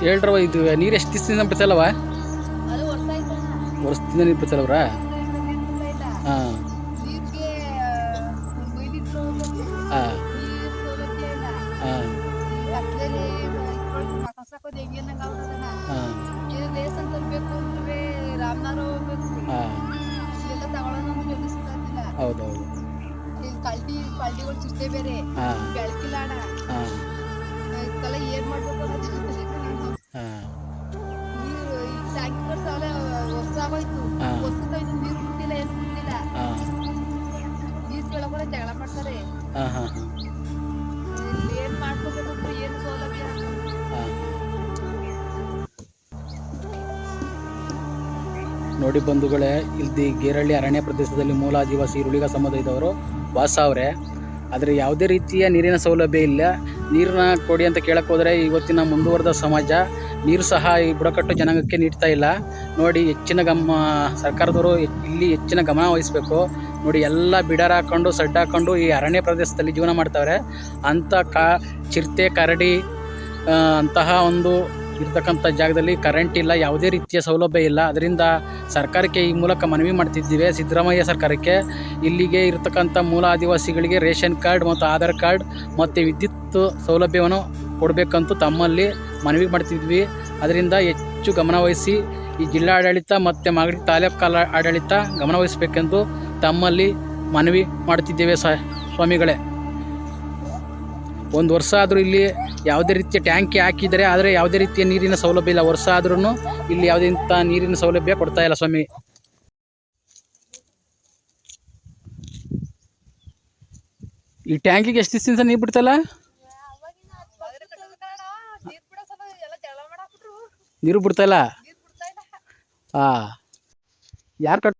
ಹೇಳ್ರವ ಇದು ನೀರು ಎಷ್ಟು ದಿವಸದಿಂದ ಬಿಡ್ತಲ್ಲವ ವರ್ಷದಿಂದ ನೀರು ಬಿಡ್ತಲ್ಲವ್ರ ಹಾಂ. ಹಾಂ. ಹಾಂ. ಹೌದೌದು. ಕಲ್ಟಿ ಕಲ್ಟಿಗಳು ಚಿರತೆ ಬೇರೆ. ಬೆಳಕಿಲ್ಲ ಅಣ್ಣ. ಹಾಂ. ಇದಕ್ಕೆಲ್ಲ ಏನ್ ಜಗಳ ಮಾಡ್ತಾರೆ. ಹಾಂ ಹಾಂ ಹಾಂ. ಇಲ್ಲಿ ಏನ್ ಮಾಡ್ಕೋಬೇಕು ಏನು ಸೌಲಭ್ಯ? ನೋಡಿ ಬಂಧುಗಳೇ ಇಲ್ಲಿ ಗೇರಳ್ಳಿ ಅರಣ್ಯ ಪ್ರದೇಶದಲ್ಲಿ ಮೂಲ ಆದಿವಾಸಿ ಈರುಳಿಗ ಸಮುದಾಯದವರು ವಾಸ ಅವರೇ ಆದರೆ ಯಾವುದೇ ರೀತಿಯ ನೀರಿನ ಸೌಲಭ್ಯ ಇಲ್ಲ. ನೀರನ್ನ ಕೊಡಿ ಅಂತ ಕೇಳಕ್ಕೆ ಹೋದರೆ ಇವತ್ತಿನ ಮುಂದುವರೆದ ಸಮಾಜ, ನೀರು ಸಹ ಈ ಬುಡಕಟ್ಟು ಜನಾಂಗಕ್ಕೆ ನೀಡ್ತಾ ಇಲ್ಲ. ನೋಡಿ, ಹೆಚ್ಚಿನ ಗಮ, ಸರ್ಕಾರದವರು ಇಲ್ಲಿ ಹೆಚ್ಚಿನ ಗಮನ ವಹಿಸಬೇಕು. ನೋಡಿ, ಎಲ್ಲ ಬಿಡಾರ ಹಾಕೊಂಡು ಸಡ್ಡ ಹಾಕೊಂಡು ಈ ಅರಣ್ಯ ಪ್ರದೇಶದಲ್ಲಿ ಜೀವನ ಮಾಡ್ತಾವ್ರೆ. ಅಂಥ ಕಾ, ಚಿರತೆ, ಕರಡಿ ಅಂತಹ ಒಂದು ಇರ್ತಕ್ಕಂಥ ಜಾಗದಲ್ಲಿ ಕರೆಂಟ್ ಇಲ್ಲ, ಯಾವುದೇ ರೀತಿಯ ಸೌಲಭ್ಯ ಇಲ್ಲ. ಅದರಿಂದ ಸರ್ಕಾರಕ್ಕೆ ಈ ಮೂಲಕ ಮನವಿ ಮಾಡ್ತಿದ್ದೀವಿ. ಸಿದ್ದರಾಮಯ್ಯ ಸರ್ಕಾರಕ್ಕೆ ಇಲ್ಲಿಗೆ ಇರತಕ್ಕಂಥ ಮೂಲ ಆದಿವಾಸಿಗಳಿಗೆ ರೇಷನ್ ಕಾರ್ಡ್ ಮತ್ತು ಆಧಾರ್ ಕಾರ್ಡ್ ಮತ್ತು ವಿದ್ಯುತ್ ಸೌಲಭ್ಯವನ್ನು ಕೊಡಬೇಕಂತೂ ತಮ್ಮಲ್ಲಿ ಮನವಿ ಮಾಡ್ತಿದ್ವಿ. ಅದರಿಂದ ಹೆಚ್ಚು ಗಮನವಹಿಸಿ ಈ ಜಿಲ್ಲಾಡಳಿತ ಮತ್ತು ಮಾಗಡಿ ತಾಲೂಕು ಆಡಳಿತ ಗಮನವಹಿಸಬೇಕೆಂದು ತಮ್ಮಲ್ಲಿ ಮನವಿ ಮಾಡ್ತಿದ್ದೇವೆ ಸ್ವಾಮಿಗಳೇ. ಒಂದು ವರ್ಷ ಆದರೂ ಇಲ್ಲಿ ಯಾವುದೇ ರೀತಿಯ ಟ್ಯಾಂಕಿ ಹಾಕಿದರೆ ಆದರೆ ಯಾವುದೇ ರೀತಿಯ ನೀರಿನ ಸೌಲಭ್ಯ ಇಲ್ಲ. ವರ್ಷ ಆದ್ರೂ ಇಲ್ಲಿ ಯಾವುದೇ ಇಂಥ ನೀರಿನ ಸೌಲಭ್ಯ ಕೊಡ್ತಾ ಇಲ್ಲ ಸ್ವಾಮಿ. ಈ ಟ್ಯಾಂಕಿಗೆ ಎಷ್ಟು ದಿವಸದಿಂದ ನೀರು ಬಿಡ್ತಲ್ಲ? ನೀರ್ ಬಿಡ್ತಾ ಇಲ್ಲ? ಹಾಂ ಯಾರು ಕಟ್